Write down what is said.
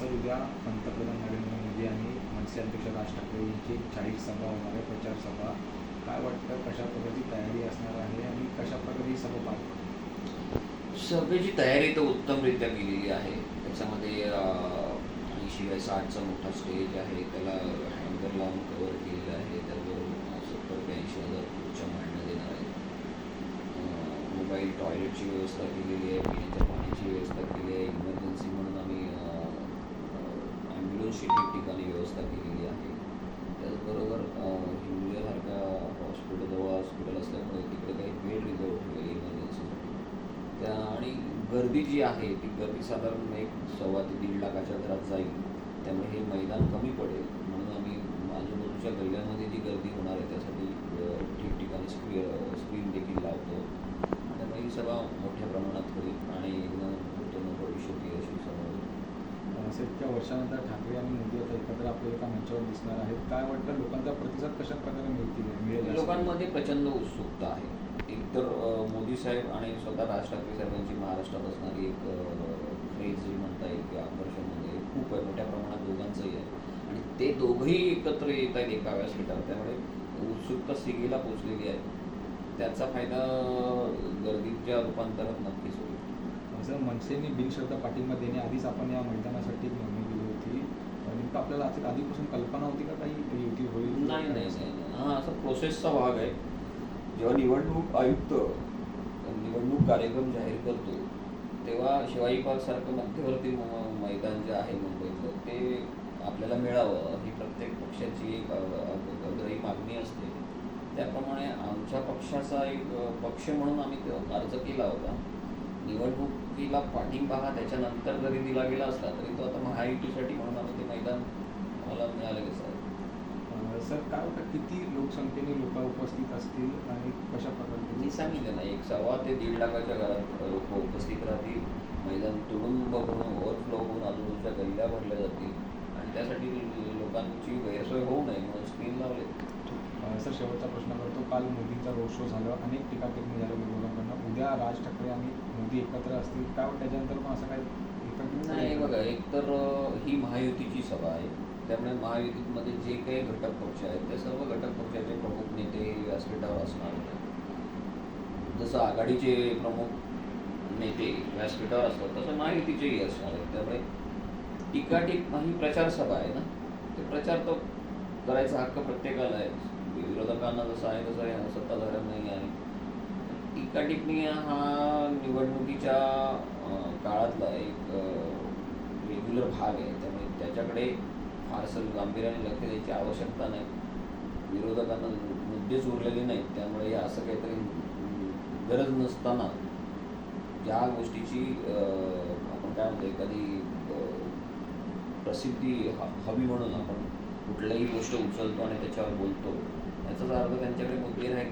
असं उद्या पंतप्रधान नरेंद्र मोदी आणि मनसे अध्यक्ष राज ठाकरे यांची जाहीर सभा होणार आहे प्रचार सभा. काय वाटतं कशा प्रकारची तयारी असणार आहे आणि कशा प्रकारे ही सभा पार सभेची तयारी तर उत्तमरित्या केलेली आहे. त्याच्यामध्ये शिवाय साठचा मोठा स्टेज आहे. त्याला हँगर लावून कवर केलेलं आहे. त्याबरोबर सत्तर ते ऐंशी हजार खुर्च्या मांडण्यात येणार आहेत मोबाईल टॉयलेटची व्यवस्था केलेली आहे. पिण्याच्या पाण्याची व्यवस्था केली आहे. इमर्जन्सी म्हणून आम्ही ॲम्ब्युलन्सची ठिकठिकाणी व्यवस्था केलेली आहे. त्याचबरोबर अं, हॉस्पिटलजवळ हॉस्पिटल हॉस्पिटल असल्यामुळे तिकडे काही बेड रिझर्व ठेवलेली इमर्जन्सीसाठी त्या आणि गर्दी जी आहे ती गर्दी साधारण एक सव्वा ते दीड लाखाच्या घरात जाईल. त्यामुळे हे मैदान कमी पडेल. म्हणून आम्ही आजूबाजूच्या गल्ल्यामध्ये जी गर्दी होणार आहे त्यासाठी अ, ठिकठिकाणी स्क्री स्क्रीन देखील लावतो त्यामुळे ही सभा मोठ्या प्रमाणात होईल आणि न भूतो न भविष्यती अशी सभा होईल अं, इतक्या वर्षानंतर ठाकरे आणि मोदी आता एकत्र आपल्या एका मंचावर दिसणार आहेत. काय वाटतं? लोकांचा प्रतिसाद कशा प्रकारे मिळतील मिळेल लोकांमध्ये प्रचंड उत्सुकता आहे. एकतर मोदी साहेब आणि स्वतः राज ठाकरे साहेबांची महाराष्ट्रात असणारी एक क्रेज जी म्हणता येईल किंवा आकर्षण म्हणजे खूप आहे. मोठ्या प्रमाणात दोघांचंही आहे. आणि ते दोघंही एकत्र येत आहेत एका व्यासपीठावर त्यामुळे उत्सुकता सिगीला पोचलेली आहे. त्याचा फायदा गर्दीच्या रूपांतरात नक्कीच होईल. सर मनसेने बिनशर्त पाठिंबा देण्याआधीच आपण या मैदानासाठी नोंदणी दिली होती. नेमकं आपल्याला आज आधीपासून कल्पना होती का काही युती होईल? नाही नाही नाही. हा असा प्रोसेसचा भाग आहे. जेव्हा निवडणूक आयुक्त निवडणूक कार्यक्रम जाहीर करतो तेव्हा शिवाजी पार्कसारखं मध्यवर्ती मैदान जे आहे मुंबईतलं ते आपल्याला मिळावं. ही प्रत्येक पक्षाची एक अग्रही मागणी असते. त्याप्रमाणे आमच्या पक्षाचा एक पक्ष म्हणून आम्ही अर्ज केला होता. निवडणुकीला पाठिंबा हा त्याच्यानंतर जरी दिला गेला असला तरी तो आता महायुतीसाठी म्हणून ते मैदान आम्हाला मिळालेलंच आहे अं, सर काय वाटतं किती लोकसंख्येने लोक उपस्थित असतील आणि कशा प्रकारे मी सांगितलं ना एक सव्वा ते दीड लाखाच्या घरात लोक उपस्थित राहतील. मैदान तुडुंब भरून ओव्हरफ्लो होऊन आजूबाजूच्या गल्ल्या भरल्या जातील. आणि त्यासाठी लोकांची गैरसोय होऊ नये म्हणून स्क्रीन लावले. सर शेवटचा प्रश्न करतो. काल मोदींचा रोड शो झाला. अनेक टीका टिप्पणी झाल्या विरोधकांकडनं उद्या राज ठाकरे आणि मोदी एकत्र असतील. काय वाटतं त्याच्यानंतर पण असं काही नाही बघा एक तर ही महायुतीची सभा आहे. त्यामुळे महायुतीमध्ये जे काही घटक पक्ष आहेत ते सर्व घटक पक्षाचे प्रमुख नेते व्यासपीठावर असणार आहेत जसं आघाडीचे प्रमुख नेते व्यासपीठावर असतात तसं महायुतीचेही असणार आहेत. त्यामुळे टीका टिप ही प्रचार सभा आहे ना. ते प्रचार तो करायचा हक्क प्रत्येकाला आहे. विरोधकांना जसं आहे तसं आहे, सत्ताधाऱ्यांनाही आहे. टीका टिप्पणी हा निवडणुकीच्या काळातला एक रेग्युलर भाग आहे. त्यामुळे त्याच्याकडे फारसं गांभीर्याने लक्ष द्यायची आवश्यकता नाही. विरोधकांना मुद्देच उरलेले नाहीत. त्यामुळे असं काहीतरी गरज नसताना ज्या गोष्टीची आपण काय म्हणतो एखादी प्रसिद्धी ह- हवी म्हणून आपण कुठल्याही गोष्ट उचलतो आणि त्याच्यावर बोलतो. याचाच अर्थ त्यांच्याकडे मुद्दे नाही